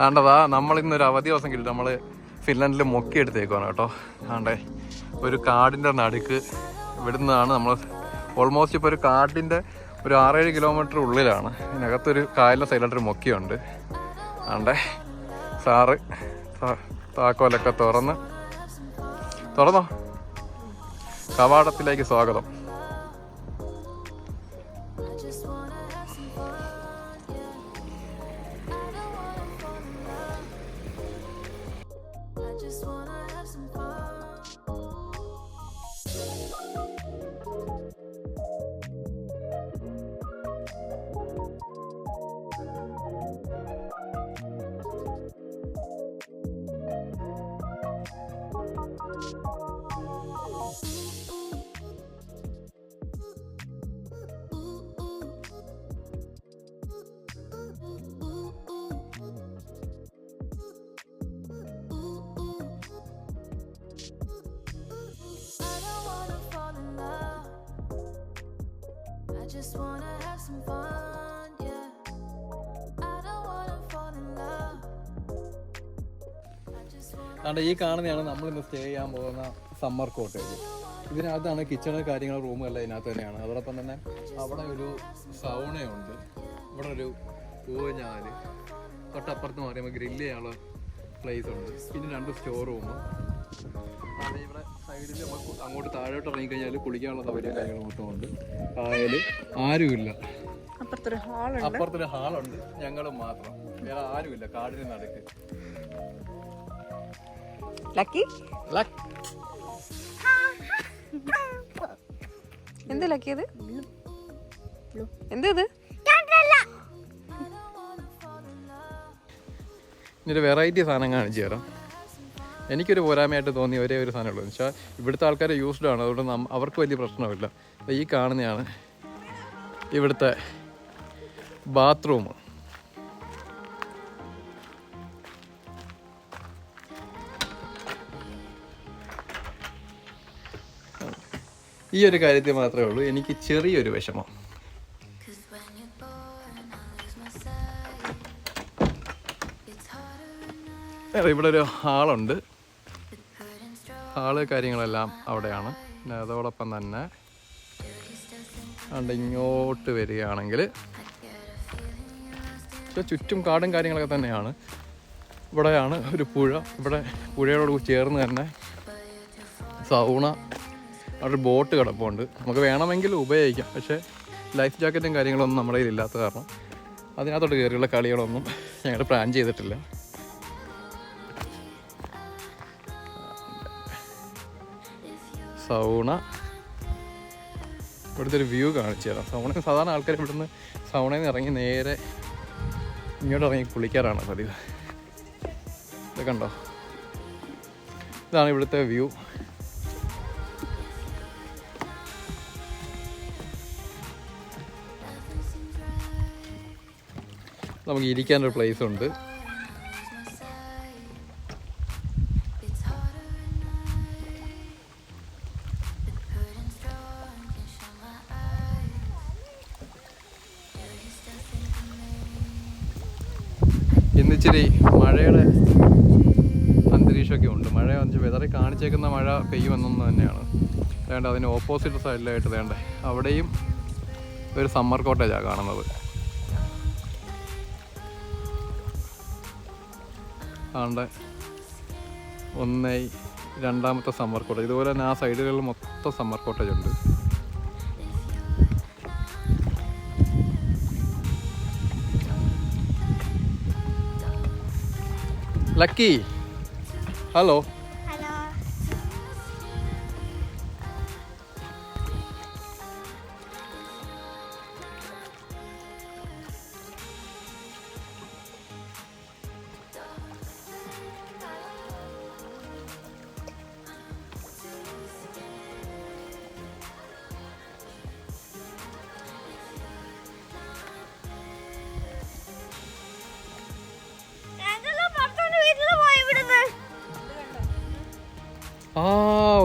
ആണ്ടതാ നമ്മൾ ഇന്നൊരു അവധി ദിവസം കിട്ടി. നമ്മൾ ഫിൻലൻഡിൽ മൊക്കി എടുത്തേക്കുവാണ് കേട്ടോ. ആണ്ടേ ഒരു കാടിന്റെ നടുക്ക് ഇവിടുന്നാണ് നമ്മൾ ഓൾമോസ്റ്റ് ഇപ്പോൾ ഒരു കാടിന്റെ ഒരു ആറേഴ് കിലോമീറ്റർ ഉള്ളിലാണ്. ഇതിനകത്തൊരു കായലിന്റെ സൈഡിലായിട്ടൊരു മൊക്കിയുണ്ട്. ആണ്ടേ സാറ് താക്കോലൊക്കെ തുറന്ന് തുറന്നോ? കവാടത്തിലേക്ക് സ്വാഗതം. Just wanna have some fun. Just wanna have some fun, yeah. I don't wanna fall in love. അതുകൊണ്ട് ഈ കാണുന്നതാണ് നമ്മൾ ഇന്ന് സ്റ്റേ ചെയ്യാൻ പോകുന്ന സമ്മർ കോട്ടേജ് ഇതിനകത്താണ് കിച്ചണ് കാര്യങ്ങൾ റൂമും എല്ലാം ഇതിനകത്ത് തന്നെയാണ്. അതോടൊപ്പം തന്നെ അവിടെ ഒരു സൗണയുണ്ട് ഇവിടെ ഒരു പൂവഞ്ഞാൽ തൊട്ടപ്പുറത്ത് പറയുമ്പോൾ ഗ്രില്ല് ചെയ്യാനുള്ള പ്ലേസ് ഉണ്ട്. പിന്നെ രണ്ട് സ്റ്റോർ റൂം അവിടെ ഇവിടെ സൈഡിൽ നമുക്ക് അങ്ങോട്ട് താഴോട്ട് ഇറങ്ങിക്കഴിഞ്ഞാൽ കുളിക്കാനുള്ള സൗകര്യം കാര്യങ്ങൾ മൊത്തം ഉണ്ട്. കായൽ ആരുമില്ല. അപ്പുറത്തൊരു ഹാളുണ്ട്. അപ്പുറത്തൊരു ഹാളുണ്ട്. ഞങ്ങളും മാത്രം. വേറെ ആരുമില്ല. കാടിന് നടുക്ക്. ലക്കി? ലക്ക് എന്ത് ലക്കിയത് എന്തത് ഇതിന്റെ വെറൈറ്റി സാധനം കാണിച്ചു തരാം. എനിക്കൊരു പോരായ്മയായിട്ട് തോന്നിയ ഒരേ ഒരു സാധനമുള്ളൂ എന്ന് വെച്ചാൽ ഇവിടുത്തെ ആൾക്കാർ യൂസ്ഡ് ആണ്. അതുകൊണ്ട് അവർക്ക് വലിയ പ്രശ്നമില്ല. ഈ കാണുന്നതാണ് ഇവിടുത്തെ ബാത്റൂം ഈ ഒരു കാര്യത്തിൽ മാത്രമേ ഉള്ളൂ. എനിക്ക് ചെറിയൊരു വിഷമം. ഇവിടെ ഒരു ഹാളുണ്ട് ഹാൾ കാര്യങ്ങളെല്ലാം അവിടെയാണ്. അതോടൊപ്പം തന്നെ അതുകൊണ്ട് ഇങ്ങോട്ട് വരികയാണെങ്കിൽ ചുറ്റും കാടും കാര്യങ്ങളൊക്കെ തന്നെയാണ്. ഇവിടെയാണ് ഒരു പുഴ. ഇവിടെ പുഴയോട് ചേർന്ന് തന്നെ സൗണ അവിടെ ബോട്ട് കിടപ്പുണ്ട്. നമുക്ക് വേണമെങ്കിൽ ഉപയോഗിക്കാം. പക്ഷേ ലൈഫ് ജാക്കറ്റും കാര്യങ്ങളൊന്നും നമ്മുടെ കയ്യിൽ ഇല്ലാത്ത കാരണം അതിനകത്തോട്ട് കയറിയുള്ള കളികളൊന്നും ഞങ്ങൾ പ്ലാൻ ചെയ്തിട്ടില്ല. സൗണ. ഇവിടുത്തെ ഒരു വ്യൂ കാണിച്ചു തരാം. സൗണ സാധാരണ ആൾക്കാർ ഇവിടുന്ന് സൗണയിൽ നിന്ന് ഇറങ്ങി നേരെ ഇങ്ങോട്ട് ഇറങ്ങി കുളിക്കാറാണ് പതിവ്. ഇത് കണ്ടോ? ഇതാണ് ഇവിടുത്തെ വ്യൂ. നമുക്ക് ഇരിക്കാനൊരു പ്ലേസ് ഉണ്ട്. ഇന്നിച്ചിരി മഴയുടെ അന്തരീക്ഷമൊക്കെ ഉണ്ട്. മഴ വന്നിച്ച് വെതറി കാണിച്ചേക്കുന്ന മഴ പെയ്യുമെന്നൊന്ന് തന്നെയാണ്. വേണ്ട അതിന് ഓപ്പോസിറ്റ് സൈഡിലായിട്ട് വേണ്ട അവിടെയും ഒരു സമ്മർ കോട്ടേജാണ് കാണുന്നത്. ആണ്ട് ഒന്നായി രണ്ടാമത്തെ സമ്മർ കോട്ടേജ് ഇതുപോലെ തന്നെ ആ സൈഡുകളിൽ മൊത്തം സമ്മർ കോട്ടേജ് ഉണ്ട്. ലക്കി ഹലോ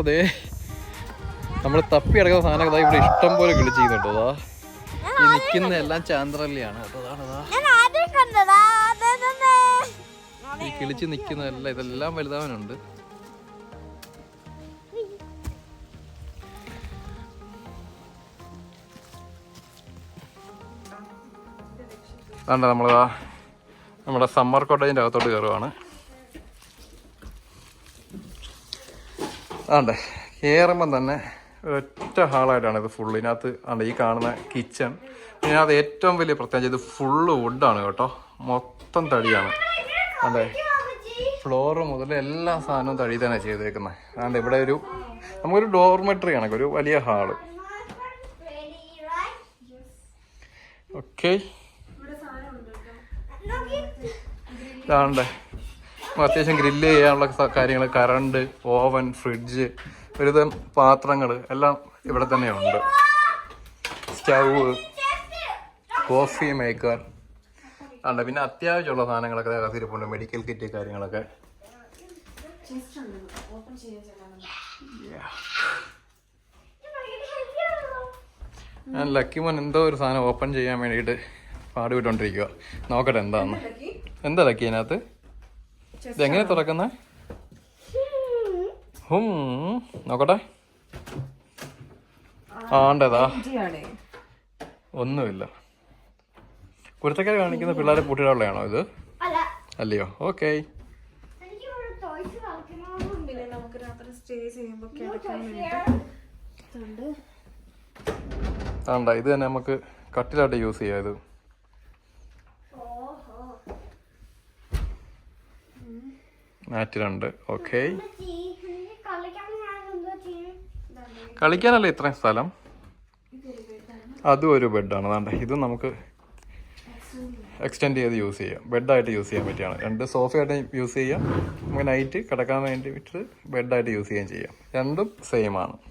അതെ. നമ്മൾ തപ്പി കിടക്കുന്ന സാധനമൊക്കെ അതാ ഇവിടെ ഇഷ്ടം പോലെ കിളി ചെയ്യുന്നുണ്ട് അതാ. ഈ നിൽക്കുന്ന എല്ലാം ചാന്ദ്രല്ലിയാണ് ഈ കിളിച്ച് നിൽക്കുന്നതല്ല ഇതെല്ലാം വലുതാവനുണ്ട്. വേണ്ട നമ്മളതാ നമ്മുടെ സമ്മർ കോട്ടേജിന്റെ അകത്തോട്ട് കയറുവാണ്. ആണ്ടേ കയറുമ്പം തന്നെ ഒറ്റ ഹാളായിട്ടാണ് ഇത് ഫുള്ള് ഇതിനകത്ത് ആണ്ട് ഈ കാണുന്ന കിച്ചൺ ഇതിനകത്ത് ഏറ്റവും വലിയ പ്രത്യേകിച്ച് ഇത് ഫുള്ള് വുഡാണ് കേട്ടോ. മൊത്തം തടിയാണ്. അതെ ഫ്ലോർ മുതൽ എല്ലാ സാധനവും തടി തന്നെ ചെയ്തേക്കുന്നത് അതുകൊണ്ട് ഇവിടെ ഒരു നമുക്കൊരു ഡോർമെട്രി ആണ് ഒരു വലിയ ഹാൾ. ഓക്കെ ഇതാണ്ടേ അത്യാവശ്യം ഗ്രില്ല് ചെയ്യാനുള്ള കാര്യങ്ങൾ കറണ്ട് ഓവൻ ഫ്രിഡ്ജ് ഒരുതരം പാത്രങ്ങൾ എല്ലാം ഇവിടെ തന്നെയുണ്ട്. Stove coffee maker. ഉണ്ട് പിന്നെ അത്യാവശ്യമുള്ള സാധനങ്ങളൊക്കെ കത്തിരിപ്പുണ്ട്. മെഡിക്കൽ കിറ്റ് കാര്യങ്ങളൊക്കെ. ഞാൻ ലക്കിമോൻ എന്തോ ഒരു സാധനം ഓപ്പൺ ചെയ്യാൻ വേണ്ടിയിട്ട് പാടുവിട്ടോണ്ടിരിക്കുക നോക്കട്ടെ എന്താന്ന്. എന്താ ലക്കി അതിനകത്ത്? ഇതെങ്ങനെ തുറക്കുന്ന? ഹും. നോക്കട്ടെ. ആണ്ടതാ. ഒന്നുമില്ല. കുരുത്തക്കാർ കാണിക്കുന്ന പിള്ളേരെ പൂട്ടിടാനുള്ളതാണോ ഇത്? അല്ല. അല്ലയോ? ഓക്കെ. ആണ്ട ഇത് തന്നെ നമുക്ക് കട്ടിലായിട്ട് യൂസ് ചെയ്യാം ഇത്. മാറ്റിലുണ്ട് ഓക്കെ കളിക്കാനല്ലേ ഇത്രയും സ്ഥലം? അതും ഒരു ബെഡാണ് അതാണ്ട് ഇത് നമുക്ക് എക്സ്റ്റെൻഡ് ചെയ്ത് യൂസ് ചെയ്യാം. ബെഡായിട്ട് യൂസ് ചെയ്യാൻ പറ്റിയാണ്. രണ്ട് സോഫയായിട്ട് യൂസ് ചെയ്യാം. നമുക്ക് നൈറ്റ് കിടക്കാൻ വേണ്ടി വേണ്ടിയിട്ട് ബെഡായിട്ട് യൂസ് ചെയ്യുകയും ചെയ്യാം. രണ്ടും സെയിമാണ് ആണ്.